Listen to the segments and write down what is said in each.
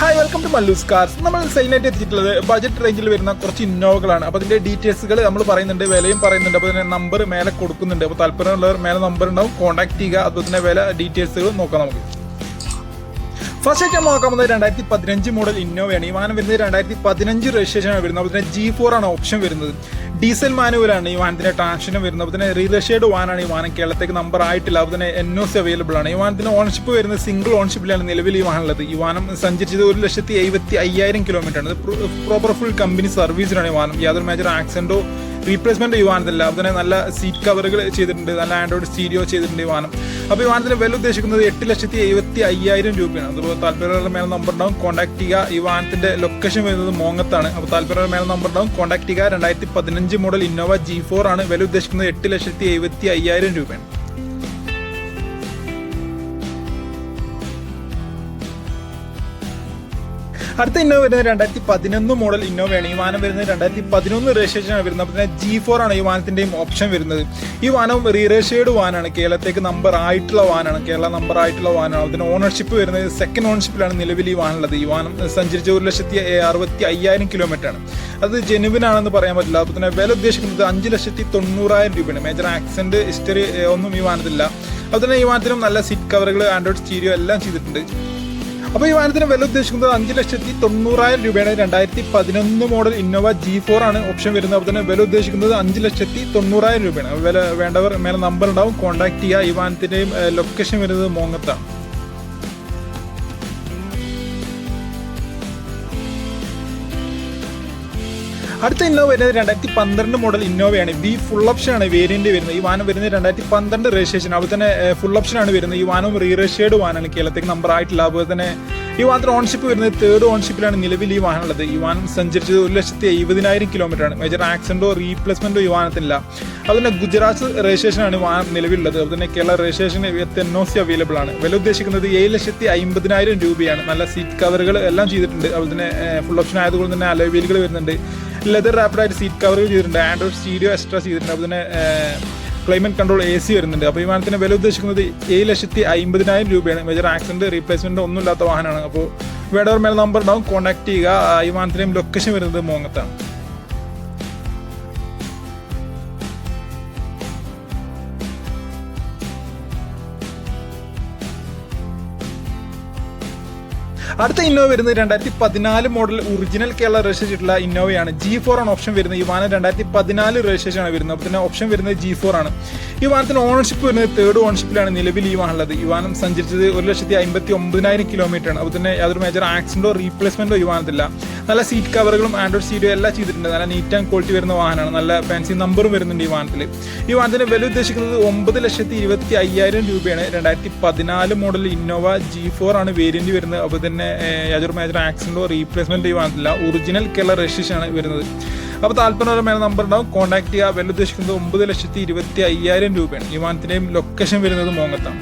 Hi welcome to Mallus cars നമ്മൾ സൈനായിട്ട് എത്തിയിട്ടുള്ളത് ബജറ്റ് റേഞ്ചിൽ വരുന്ന കുറച്ച് ഇന്നോവകളാണ്. അപ്പോൾ അതിന്റെ ഡീറ്റെയിൽസുകൾ നമ്മൾ പറയുന്നുണ്ട് വിലയും പറയുന്നുണ്ട്. അപ്പോൾ അതിന്റെ നമ്പർ മേലെ കൊടുക്കുന്നുണ്ട്. അപ്പോൾ താല്പര്യമുള്ളവർ മേലെ നമ്പർ ഉണ്ടാവും. കോൺടാക്ട് ചെയ്യുക. അതുപോലെ തന്നെ വില ഡീറ്റെയിൽസുകൾ നോക്കാം നമുക്ക്. ഫസ്റ്റ് ആയിട്ട് നോക്കാൻ പോകുന്നത് രണ്ടായിരത്തി പതിനഞ്ച് മോഡൽ ഇന്നോവയാണ് ഈ വാഹനം വരുന്നത് രണ്ടായിരത്തി പതിനഞ്ച് രജിസ്ട്രേഷൻ ആണ് വരുന്നത്. അതുപോലെ തന്നെ ജി ഫോർ ആണ് ഓപ്ഷൻ വരുന്നത്. ഡീസൽ മാനുവലാണ് ഈ വാഹനത്തിന്റെ ട്രാൻഷനും വരുന്നത്. അപ്പോൾ തന്നെ റീലഷേഡ് വാനാണ് ഈ വാഹനം കേരളത്തേക്ക് നമ്പർ ആയിട്ടില്ല. അപ്പോൾ തന്നെ എൻ ഒ സി അവൈലബിൾ ആണ്. ഈ വാഹനത്തിന് ഓൺഷിപ്പ് വരുന്നത് സിംഗിൾ ഓൺഷിപ്പിലാണ് നിലവിൽ ഈ വാഹനം ഉള്ളത് ഈ വാഹനം സഞ്ചരിച്ചത് ഒരു ലക്ഷത്തി എഴുപത്തി അയ്യായിരം കിലോമീറ്റർ ആണ്. പ്രോപ്പർ ഫുൾ കമ്പനി സർവീസിലാണ് ഈ വാഹനം യാതൊരു മേജർ ആക്സിഡന്റോ റീപ്ലേസ്മെന്റോ ഈ വാഹനത്തില്ല അതുപോലെ നല്ല സീറ്റ് കവറുകൾ ചെയ്തിട്ടുണ്ട്. നല്ല ആൻഡ്രോയിഡ് സ്റ്റീരിയോ ചെയ്തിട്ടുണ്ട് ഈ വാഹനം അപ്പോൾ ഈ വാഹനത്തിന് വില ഉദ്ദേശിക്കുന്നത് എട്ട് ലക്ഷത്തി എഴുപത്തി അയ്യായിരം രൂപയാണ്. അതുപോലെ താല്പര്യമുള്ള മേലെ നമ്പർ ഉണ്ടാവും. കോൺടാക്ട് ചെയ്യുക ഈ വാഹനത്തിന്റെ ലൊക്കേഷൻ വരുന്നത് മോങ്ങത്താണ്. അപ്പോൾ താല്പര്യമുള്ള മേലെ നമ്പർ ഉണ്ടാവും. കോൺടാക്ട് ചെയ്യുക രണ്ടായിരത്തി പതിനഞ്ച് മോഡൽ ഇന്നോവ ജി ഫോർ ആണ്. വില ഉദ്ദേശിക്കുന്നത് എട്ട് ലക്ഷത്തി എഴുപത്തി അയ്യായിരം രൂപയാണ്. അടുത്ത ഇന്നോവ വരുന്നത് രണ്ടായിരത്തി പതിനൊന്ന് മോഡൽ ഇന്നോവയാണ് ഈ വരുന്നത് രണ്ടായിരത്തി പതിനൊന്ന് രജിസ്ട്രേഷൻ ആണ് വരുന്നത്. അപ്പോൾ ജി ഫോർ ആണ് ഈ വാഹനത്തിന്റെയും ഓപ്ഷൻ വരുന്നത്. ഈ വാഹനം റീരേഷേഡ് വാഹനമാണ്. കേരളത്തേക്ക് നമ്പർ ആയിട്ടുള്ള വാനാണ് കേരള നമ്പർ ആയിട്ടുള്ള വാനാണ് അതിന് ഓണർഷിപ്പ് വരുന്നത് സെക്കൻഡ് ഓണർഷിപ്പിലാണ് നിലവിൽ ഈ വാഹനം ഉള്ളത്. ഈ വാഹനം സഞ്ചരിച്ച ഒരു ലക്ഷത്തി അറുപത്തി അയ്യായിരം കിലോമീറ്റർ ആണ്. അത് ജെനുവിൻ ആണെന്ന് പറയാൻ പറ്റില്ല. അപ്പോൾ തന്നെ വില ഉദ്ദേശിക്കുന്നത് അഞ്ച് ലക്ഷത്തി തൊണ്ണൂറായിരം രൂപയാണ്. മേജർ ആക്സിഡന്റ് ഹിസ്റ്ററി ഒന്നും ഈ വാഹനത്തിലില്ല. അതുപോലെ തന്നെ ഈ വാനത്തിനും നല്ല സീറ്റ് കവറുകൾ ആൻഡ്രോയിഡ് സ്റ്റീരിയോ എല്ലാം ചെയ്തിട്ടുണ്ട്. അപ്പോൾ ഈ വാഹനത്തിന് വില ഉദ്ദേശിക്കുന്നത് അഞ്ച് ലക്ഷത്തി തൊണ്ണൂറായിരം രൂപയാണ്. രണ്ടായിരത്തി പതിനൊന്ന് മോഡൽ ഇന്നോവ ജി ഫോർ ആണ് ഓപ്ഷൻ വരുന്നത്. അപ്പോൾ തന്നെ വില ഉദ്ദേശിക്കുന്നത് അഞ്ച് ലക്ഷത്തി തൊണ്ണൂറായിരം രൂപയാണ്. വില വേണ്ടവർ മേലെ നമ്പർ ഉണ്ടാവും. കോൺടാക്ട് ചെയ്യുക. ഈ വാഹനത്തിന്റെയും ലൊക്കേഷൻ വരുന്നത് മോങ്ങത്താണ് അടുത്ത ഇന്നോവ വരുന്നത് രണ്ടായിരത്തി പന്ത്രണ്ട് മോഡൽ ഇന്നോവയാണ് ബി ഫുൾ ഓപ്ഷൻ ആണ് വേരിയന്റ് വരുന്നത്. ഈ വാഹനം വരുന്നത് രണ്ടായിരത്തി പന്ത്രണ്ട് രജിസ്ട്രേഷൻ അതുപോലെ തന്നെ ഫുൾ ഓപ്ഷൻ ആണ് വരുന്നത്. ഈ വാഹനം റീറേഷ്യേഡ് വാഹനമാണ് കേരളത്തേക്ക് നമ്പർ ആയിട്ടില്ല. അതുപോലെ തന്നെ ഈ വാഹനത്തിന് ഓൺഷിപ്പ് വരുന്നത് തേർഡ് ഓൺഷിപ്പിലാണ് നിലവിൽ ഈ വാഹനം ഉള്ളത്. ഈ വാഹനം സഞ്ചരിച്ചത് ഒരു ലക്ഷത്തി എഴുപതിനായിരം കിലോമീറ്റർ ആണ്. മേജർ ആക്സിഡന്റോ റീപ്ലേസ്മെന്റോ ഈ വാഹനത്തിനില്ല. അതുപോലെ ഗുജറാത്ത് രജിസ്ട്രേഷൻ ആണ് വാഹനം നിലവിലുള്ളത്. അതുപോലെ Kerala registration N O C available ആണ്. വില ഉദ്ദേശിക്കുന്നത് ഏഴ് ലക്ഷത്തി അമ്പതിനായിരം രൂപയാണ്. നല്ല സീറ്റ് കവറുകൾ എല്ലാം ചെയ്തിട്ടുണ്ട്. അതുപോലെ തന്നെ ഫുൾ ഓപ്ഷൻ ആയതുകൊണ്ട് തന്നെ അലോവീലുകൾ വരുന്നുണ്ട്. ലെതർ റാപ്പിഡായിട്ട് സീറ്റ് കവർ ചെയ്തിട്ടുണ്ട്. ആൻഡ്രോയിഡ് സ്റ്റീരിയോ എക്സ്ട്രാ ചെയ്തിട്ടുണ്ട്. അപ്പോൾ തന്നെ ക്ലൈമറ്റ് കൺട്രോൾ എ സി വരുന്നുണ്ട്. അപ്പോൾ ഈ വാഹനത്തിന് വില ഉദ്ദേശിക്കുന്നത് ഏഴ് ലക്ഷത്തി അമ്പതിനായിരം രൂപയാണ്. മേജർ ആക്സിഡന്റ് റീപ്ലേസ്മെന്റ് ഒന്നും ഇല്ലാത്ത വാഹനമാണ് അപ്പോൾ വേടവർ മേലെ നമ്പർ ഉണ്ടാവും. കോൺടാക്ട് ചെയ്യുക. വിമാനത്തിന്റെയും ലൊക്കേഷൻ വരുന്നത് മോങ്ങത്താണ്. അടുത്ത ഇന്നോവ വരുന്നത് രണ്ടായിരത്തി പതിനാല് മോഡൽ ഒറിജിനൽ കേരള രജിസ്റ്റർ ചെയ്തിട്ടുള്ള ഇന്നോവയാണ്. ജി ഫോർ ആണ് ഓപ്ഷൻ വരുന്നത്. ഈ വാഹനം രണ്ടായിരത്തി പതിനാല് രജിസ്ട്രേഷൻ ആണ് വരുന്നത്. അപ്പോൾ തന്നെ ഓപ്ഷൻ വരുന്നത് ജി ഫോർ ആണ്. ഈ വാഹനത്തിന് ഓണർഷിപ്പ് വരുന്നത് തേർഡ് ഓണർഷിപ്പിലാണ് നിലവിൽ ഈ വാഹനം ഉള്ളത്. ഈ വാഹനം സഞ്ചരിച്ചത് ഒരു ലക്ഷത്തി അമ്പത്തി ഒമ്പതിനായിരം കിലോമീറ്റർ ആണ്. അപ്പോൾ തന്നെ യാതൊരു മേജർ ആക്സിഡന്റോ റീപ്ലേസ്മെന്റോ ഈ വാഹനത്തില്ല നല്ല സീറ്റ് കവറുകളും ആൻഡ്രോയിഡ് സ്റ്റീരിയോ എല്ലാം ചെയ്തിട്ടുണ്ട്. നല്ല നീറ്റ് ആൻഡ് ക്വാളിറ്റി വരുന്ന വാഹനമാണ്. നല്ല ഫാൻസി നമ്പറും വരുന്നുണ്ട് ഈ വാഹനത്തിൽ ഈ വാഹനത്തിന് വില ഉദ്ദേശിക്കുന്നത് ഒമ്പത് ലക്ഷത്തി ഇരുപത്തി അയ്യായിരം രൂപയാണ്. രണ്ടായിരത്തി പതിനാല് മോഡൽ ഇന്നോവ ജി ഫോർ ആണ് വേരിയന്റ് വരുന്നത്. അപ്പോൾ തന്നെ യാതൊരു മേജർ ആക്സിഡന്റോ റീപ്ലേസ്മെന്റ് ഈ വാഹനത്തില്ല ഒറിജിനൽ കേരള രജിസ്ട്രേഷനാണ് വരുന്നത്. അപ്പോൾ താല്പര്യമുള്ള മേലെ നമ്പർ ഉണ്ടാവും. കോൺടാക്ട് ചെയ്യുക വില ഉദ്ദേശിക്കുന്നത് ഒമ്പത് ലക്ഷത്തി ഇരുപത്തി അയ്യായിരം രൂപയാണ്. വിമാനത്തിന്റെയും ലൊക്കേഷൻ വരുന്നത് മോങ്ങത്താണ്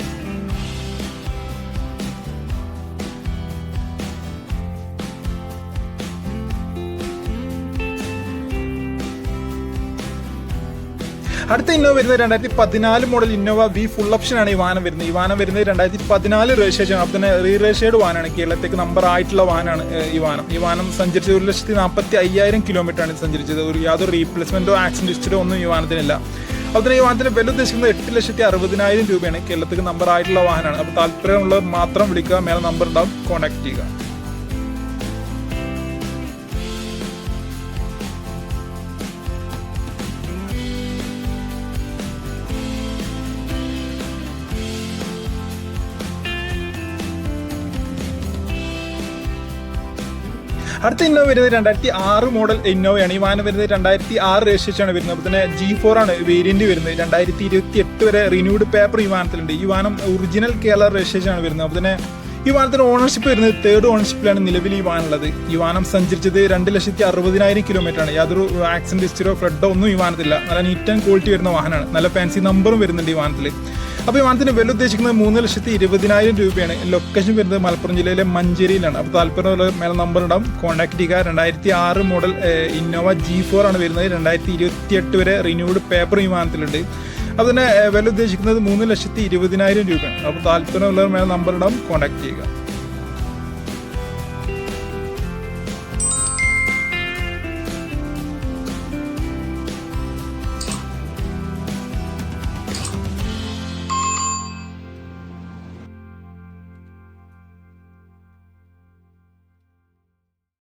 അടുത്ത ഇന്നോവ വരുന്നത് രണ്ടായിരത്തി പതിനാല് model Innova V full option ആണ് ഈ വാഹനം വരുന്നത്. ഈ വാഹനം വരുന്നത് രണ്ടായിരത്തി പതിനാല് രജിസ്ട്രേഷൻ അപ്പം തന്നെ റീ രജിസ്റ്റേർഡ് വാഹനമാണ്. കേരളത്തേക്ക് നമ്പർ ആയിട്ടുള്ള വാഹനമാണ് ഈ വാഹനം. ഈ വാഹനം സഞ്ചരിച്ചത് ഒരു ലക്ഷത്തി നാൽപ്പത്തി അയ്യായിരം കിലോമീറ്റർ ആണ് സഞ്ചരിച്ചത്. ഒരു യാതൊരു റീപ്ലേസ്മെന്റോ ആക്സിഡന്റ് ഹിസ്റ്ററോ ഒന്നും ഈ വാഹനത്തിനില്ല. അതിന് ഈ വാഹനത്തിന് വില ഉദ്ദേശിക്കുന്നത് എട്ട് ലക്ഷത്തി അറുപതിനായിരം രൂപയാണ്. കേരളത്തിൽ നമ്പർ ആയിട്ടുള്ള വാഹനമാണ്. അപ്പോൾ താല്പര്യമുള്ളവർ മാത്രം വിളിക്കുക. മേലെ നമ്പർ ഉണ്ടാവും. കോൺടാക്ട് ചെയ്യുക. അടുത്ത ഇന്നോവ വരുന്നത് രണ്ടായിരത്തി ആറ് മോഡൽ ഇന്നോവയാണ് ഈ വാഹനം വരുന്നത് രണ്ടായിരത്തി ആറ് രജിസ്ട്രേഷനാണ് വരുന്നത്. അപ്പോൾ തന്നെ ജി ഫോർ ആണ് വേരിയന്റ് വരുന്നത്. രണ്ടായിരത്തി ഇരുപത്തി എട്ട് വരെ റിന്യൂഡ് പേപ്പർ ഈ വാഹനത്തിലുണ്ട്. ഈ വാഹനം ഒറിജിനൽ കേരള രജിസ്ട്രേഷൻ ആണ് വരുന്നത്. അപ്പോൾ തന്നെ ഈ വാഹനത്തിന് ഓണർഷിപ്പ് വരുന്നത് തേർഡ് ഓണർഷിപ്പിലാണ് നിലവിൽ ഈ വാഹനം ഉള്ളത്. ഈ വാഹനം സഞ്ചരിച്ചത് രണ്ട് ലക്ഷത്തി അറുപതിനായിരം കിലോമീറ്റർ ആണ്. യാതൊരു ആക്സിഡന്റ് ഹിസ്റ്ററോ ഫ്ലഡോ ഒന്നും ഈ വാഹനത്തില്ല നല്ല നീറ്റ് ആൻഡ് ക്വാളിറ്റി വരുന്ന വാഹനമാണ്. നല്ല ഫാൻസി നമ്പറും വരുന്നുണ്ട് ഈ വാഹനത്തിൽ അപ്പോൾ ഈ വാഹനത്തിന് വില ഉദ്ദേശിക്കുന്നത് മൂന്ന് ലക്ഷത്തി ഇരുപതിനായിരം രൂപയാണ്. ലൊക്കേഷൻ വരുന്നത് മലപ്പുറം ജില്ലയിലെ മഞ്ചേരിയിലാണ്. അപ്പോൾ താല്പര്യമുള്ള മേലെ നമ്പർ ഉണ്ടാവും കോൺടാക്ട് ചെയ്യുക. രണ്ടായിരത്തി ആറ് മോഡൽ ഇന്നോവ ജി ഫോർ ആണ് വരുന്നത്. രണ്ടായിരത്തി ഇരുപത്തി എട്ട് വരെ റിന്യൂഡ് പേപ്പർ വിമാനത്തിലുണ്ട്. അതിന് വില ഉദ്ദേശിക്കുന്നത് മൂന്ന് ലക്ഷത്തി ഇരുപതിനായിരം രൂപയാണ്. അപ്പോൾ താല്പര്യമുള്ളവർ മേലെ നമ്പർ ഉണ്ടാവും കോൺടാക്ട് ചെയ്യുക.